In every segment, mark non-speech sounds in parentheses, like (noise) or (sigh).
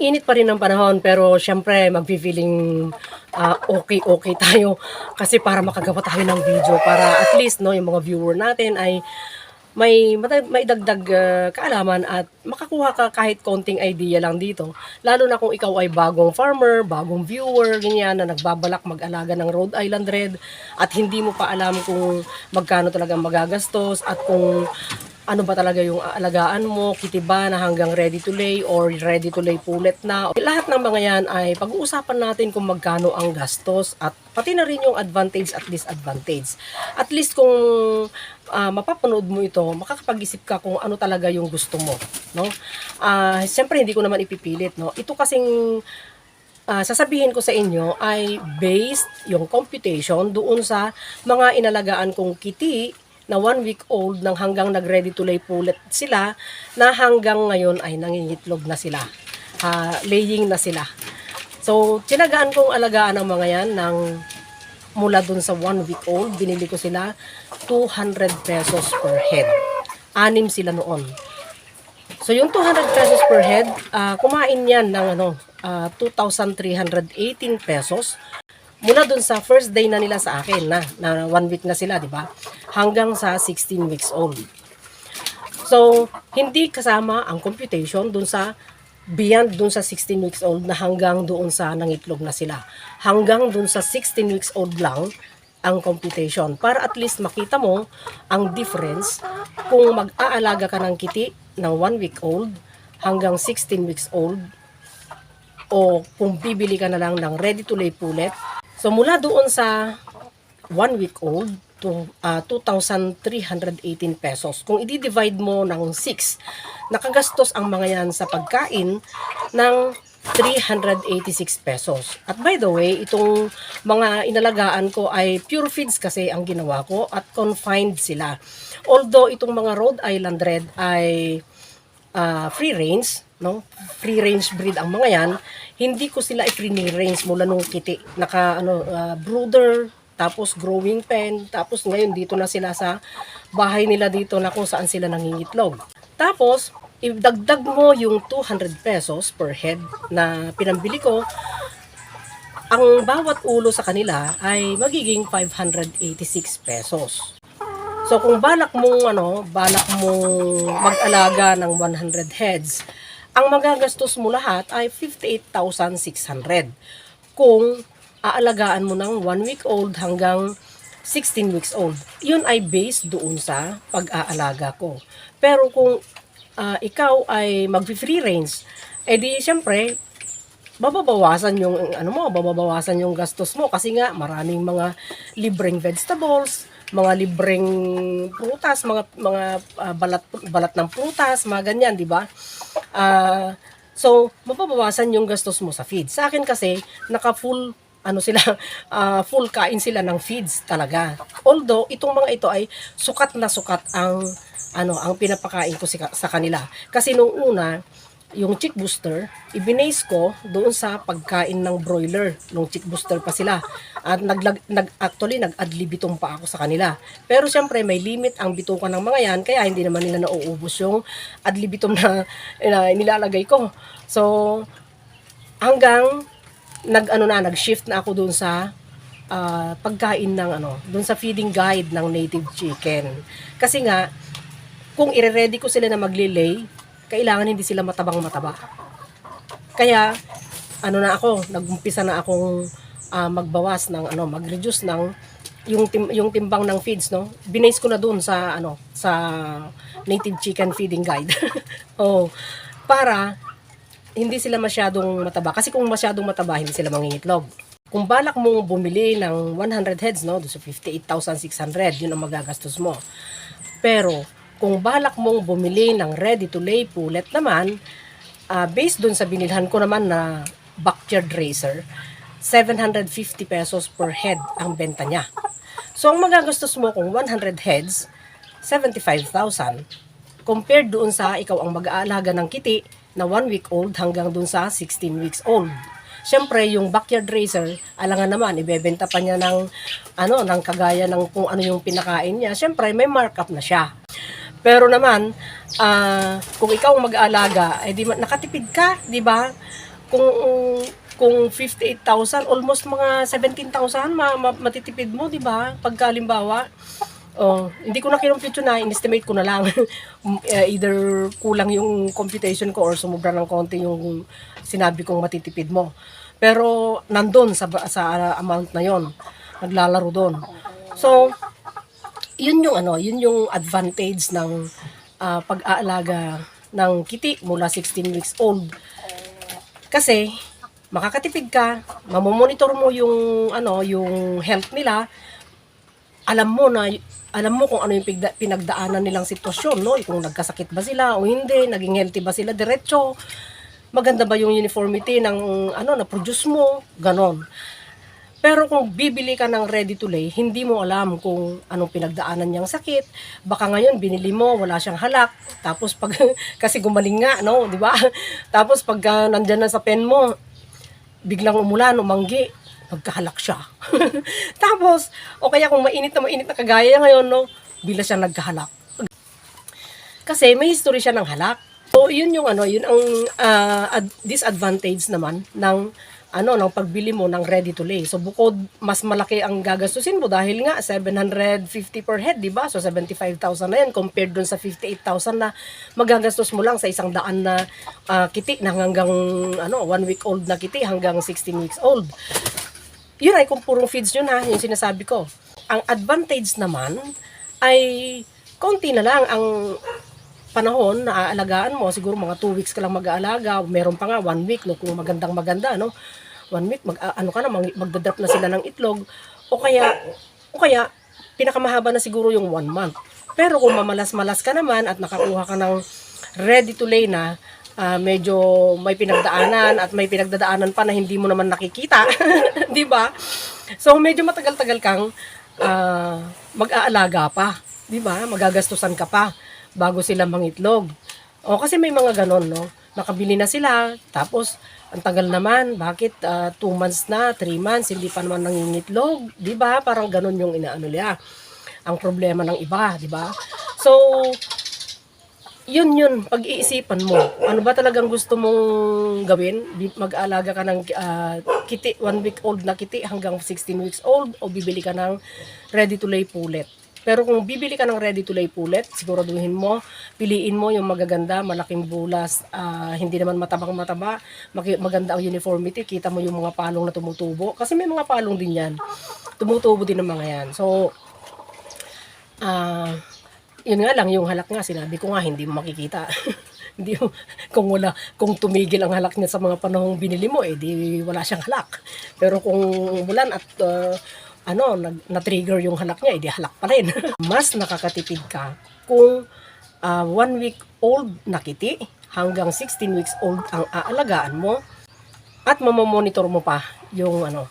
init pa rin ng panahon pero syempre magfi-feeling ah, okay-okay (laughs) tayo kasi para makagawa tayo ng video para at least no yung mga viewer natin ay may may dagdag ah, kaalaman at makakuha ka kahit konting idea lang dito. Lalo na kung ikaw ay bagong farmer, bagong viewer, ganyan na nagbabalak mag-alaga ng Rhode Island Red at hindi mo pa alam kung magkano talaga ang magagastos at kung ano ba talaga yung aalagaan mo, kitiba na hanggang ready to lay or ready to lay pulet na. Lahat ng mga yan ay pag-uusapan natin kung magkano ang gastos at pati na rin yung advantage at disadvantage. At least kung ah, mapapanood mo ito, makakapag-isip ka kung ano talaga yung gusto mo, no? Ah, siyempre hindi ko naman ipipilit, no? Ito kasing ah, sasabihin ko sa inyo ay based yung computation doon sa mga inalagaan kong kiti na one week old nang hanggang nag-ready to lay pulet sila na hanggang ngayon ay nangingitlog na sila. Ah, laying na sila. So, tinagaan kong alagaan ang mga yan ng mula dun sa one week old, binili ko sila 200 pesos per head. Anim sila noon. So yung 200 pesos per head, ah, kumain yan ng ano, ah, 2,318 pesos. Mula dun sa first day na nila sa akin na, na one week na sila, di ba? Hanggang sa 16 weeks old. So, hindi kasama ang computation dun sa beyond dun sa 16 weeks old na hanggang doon sa nangitlog na sila. Hanggang dun sa 16 weeks old lang ang computation para at least makita mo ang difference kung mag-aalaga ka ng kiti ng 1 week old hanggang 16 weeks old o kung bibili ka na lang ng ready to lay pulet. So mula doon sa 1 week old to ah, 2,318 pesos. Kung i-divide mo ng 6, nakagastos ang mga yan sa pagkain ng 386 pesos. At by the way, itong mga inalagaan ko ay pure feeds kasi ang ginawa ko at confined sila. Although itong mga Rhode Island Red ay ah, free range, no? Free range breed ang mga yan. Hindi ko sila i-free range mula nung kiti. Naka ano ah, brooder, tapos growing pen, tapos ngayon dito na sila sa bahay nila dito na kung saan sila nangingitlog. Tapos idagdag mo yung 200 pesos per head na pinambili ko, ang bawat ulo sa kanila ay magiging 586 pesos. So kung balak mong ano, balak mong mag-alaga ng 100 heads, ang magagastos mo lahat ay 58,600. Kung aalagaan mo ng 1 week old hanggang 16 weeks old. Yun ay based doon sa pag-aalaga ko. Pero kung ah, ikaw ay mag-free range, edi syempre, bababawasan yung ano mo, bababawasan yung gastos mo kasi nga maraming mga libreng vegetables, mga libreng prutas, mga mga ah, balat balat ng prutas, mga ganyan, di ba? Ah, so mababawasan yung gastos mo sa feed. Sa akin kasi naka full ano sila, (laughs) ah, full kain sila ng feeds talaga. Although itong mga ito ay sukat na sukat ang ano ang pinapakain ko si- sa kanila. Kasi nung una, yung chick booster, ibinase ko doon sa pagkain ng broiler. Nung chick booster pa sila. At naglag, nag, actually, nag-ad libitum pa ako sa kanila. Pero syempre, may limit ang bitukan ng mga yan, kaya hindi naman nila nauubos yung ad libitum na, na nilalagay ko. So, hanggang nag ano na nag-shift na ako doon sa ah, pagkain ng ano, doon sa feeding guide ng native chicken. Kasi nga kung ire-ready ko sila na magli-lay, kailangan hindi sila matabang mataba. Kaya ano na ako, nagumpisa na akong ah, magbawas ng ano, mag-reduce ng yung tim, yung timbang ng feeds no binase ko na doon sa ano sa native chicken feeding guide (laughs) oh para hindi sila masyadong mataba. Kasi kung masyadong mataba, hindi sila mangingitlog. Kung balak mong bumili ng 100 heads, no, doon sa 58,600, yun ang magagastos mo. Pero, kung balak mong bumili ng ready to lay pulet naman, ah, based doon sa binilhan ko naman na backyard racer, 750 pesos per head ang benta niya. So, ang magagastos mo kung 100 heads, 75,000 compared doon sa ikaw ang mag-aalaga ng kiti na 1 week old hanggang doon sa 16 weeks old. Siyempre, yung backyard racer, alangan naman, ibebenta pa niya ng, ano, ng kagaya ng kung ano yung pinakain niya. Siyempre, may markup na siya. Pero naman, ah, kung ikaw ang mag-aalaga, eh di nakatipid ka, di ba? kung kung 58,000, almost mga 17,000 ma, ma, matitipid mo, di ba? Pagka halimbawa, oh, hindi ko na kinumpute na, in-estimate ko na lang. (laughs) Eh, Either kulang yung computation ko or sumubra ng konti yung sinabi kong matitipid mo. Pero nandun sa, sa amount na yon naglalaro doon. So, yun yung ano, yun yung advantage ng ah, pag-aalaga ng kiti mula 16 weeks old. Kasi makakatipid ka, mamomonitor mo yung ano, yung health nila. Alam mo na alam mo kung ano yung pinagdaanan nilang sitwasyon, no? Kung nagkasakit ba sila o hindi, naging healthy ba sila diretso. Maganda ba yung uniformity ng ano na produce mo, ganon. Pero kung bibili ka ng ready to lay, hindi mo alam kung anong pinagdaanan niyang sakit. Baka ngayon binili mo, wala siyang halak. Tapos pag (laughs) kasi gumaling nga, no, 'di ba? Tapos pag uh, nandiyan na sa pen mo, biglang umulan, umanggi, magkahalak siya. (laughs) Tapos, o kaya kung mainit na mainit na kagaya ngayon, no, bila siya nagkahalak. Kasi may history siya ng halak. So, yun yung ano, yun ang ah, ad- disadvantage naman ng ano, ng pagbili mo ng ready to lay. So, bukod mas malaki ang gagastusin mo dahil nga 750 per head, di ba? So, 75,000 na yan compared dun sa 58,000 na magagastos mo lang sa isang daan na ah, kiti na hanggang ano, one week old na kiti hanggang 16 weeks old. Yun ay kung purong feeds yun ha, yung sinasabi ko. Ang advantage naman ay konti na lang ang panahon na aalagaan mo, siguro mga 2 weeks ka lang mag-aalaga, meron pa nga 1 week, no, kung magandang maganda, no? 1 week, mag, ah, ano ka na, mag, magdadrop na sila ng itlog, o kaya, o kaya, pinakamahaba na siguro yung 1 month. Pero kung mamalas-malas ka naman at nakakuha ka ng ready to lay na, ah, medyo may pinagdaanan at may pinagdadaanan pa na hindi mo naman nakikita, (laughs) di ba? So, medyo matagal-tagal kang ah, mag-aalaga pa, di ba? Magagastusan ka pa bago sila mangitlog. O kasi may mga ganon, no? Nakabili na sila, tapos ang tagal naman, bakit 2 months na, 3 months, hindi pa naman nangingitlog, di ba? Parang ganon yung inaano nila. Ang problema ng iba, di ba? So, yun yun, pag-iisipan mo. Ano ba talagang gusto mong gawin? Mag-alaga ka ng ah, kiti, one week old na kiti hanggang 16 weeks old o bibili ka ng ready to lay pullet. Pero kung bibili ka ng ready to lay pullet, siguraduhin mo, piliin mo yung magaganda, malaking bulas, ah, hindi naman matabang mataba, maganda ang uniformity, kita mo yung mga palong na tumutubo. Kasi may mga palong din yan. Tumutubo din ng mga yan. So, ah, yun nga lang, yung halak nga, sinabi ko nga, hindi mo makikita. (laughs) hindi mo, kung wala, kung tumigil ang halak niya sa mga panahong binili mo, eh, di wala siyang halak. Pero kung bulan at, uh, ano, na-trigger yung halak niya, eh, di halak pa rin. (laughs) Mas nakakatipid ka kung uh, one week old na kiti hanggang 16 weeks old ang aalagaan mo at mamomonitor mo pa yung ano,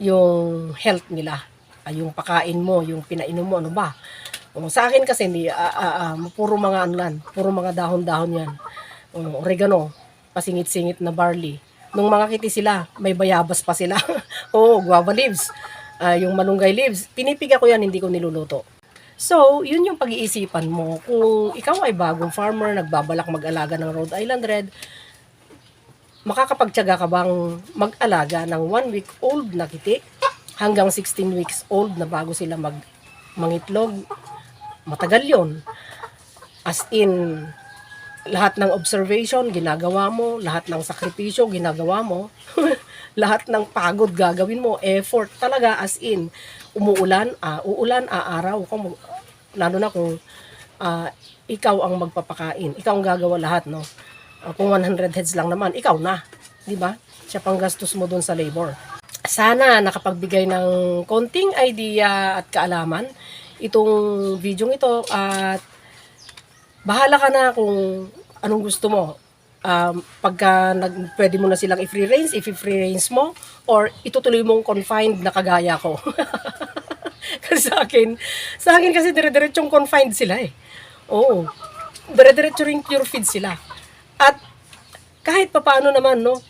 yung health nila. Ay, yung pakain mo, yung pinainom mo, ano ba? O, sa akin kasi hindi, ah, ah, ah, puro mga ano lan, puro mga dahon-dahon yan. O, oregano, pasingit-singit na barley. Nung mga kiti sila, may bayabas pa sila. (laughs) Oo, guava leaves. Ah, yung malunggay leaves. Pinipiga ko yan, hindi ko niluluto. So, yun yung pag-iisipan mo. Kung ikaw ay bagong farmer, nagbabalak mag-alaga ng Rhode Island Red, makakapagtyaga ka bang mag-alaga ng 1 week old na kiti hanggang 16 weeks old na bago sila mag mangitlog? Matagal yon As in, lahat ng observation, ginagawa mo, lahat ng sakripisyo, ginagawa mo, (laughs) lahat ng pagod gagawin mo, effort talaga as in, umuulan, ah, uulan, aaraw, kung, lalo na kung ah, ikaw ang magpapakain, ikaw ang gagawa lahat, no? Ah, kung 100 heads lang naman, ikaw na, di ba? Siya pang gastos mo dun sa labor. Sana nakapagbigay ng konting idea at kaalaman itong video ito at bahala ka na kung anong gusto mo. Um, pagka nag, pwede mo na silang i-free range, i-free range mo, or itutuloy mong confined na kagaya ko. (laughs) kasi sa akin, sa akin kasi dire-diretsong confined sila eh. Oo. Dire-diretso rin pure feed sila. At kahit papaano naman, no,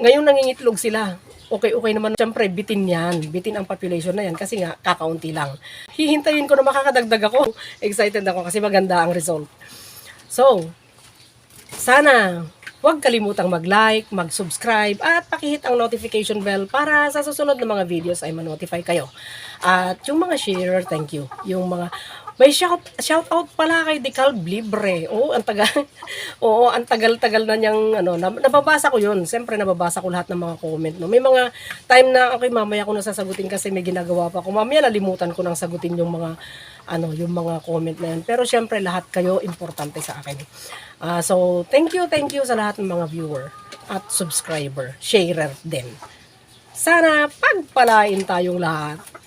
ngayon nangingitlog sila. Okay, okay naman. Siyempre, bitin yan. Bitin ang population na yan kasi nga, kakaunti lang. Hihintayin ko na makakadagdag ako. (laughs) Excited ako kasi maganda ang result. So, sana Huwag kalimutang mag-like, mag-subscribe, at pakihit ang notification bell para sa susunod na mga videos ay ma-notify kayo. At yung mga share, thank you. Yung mga may shout, shout out pala kay Decal Libre. Oo, ang tagal. (laughs) Oo, ang tagal-tagal na niyang ano, nab- nababasa ko 'yun. Siyempre nababasa ko lahat ng mga comment, no. May mga time na okay, mamaya ko na sasagutin kasi may ginagawa pa ako. Mamaya nalimutan ko nang sagutin yung mga ano, yung mga comment na yan. Pero siyempre lahat kayo importante sa akin. Ah, so, thank you, thank you sa lahat ng mga viewer at subscriber, sharer din. Sana pagpalain tayong lahat.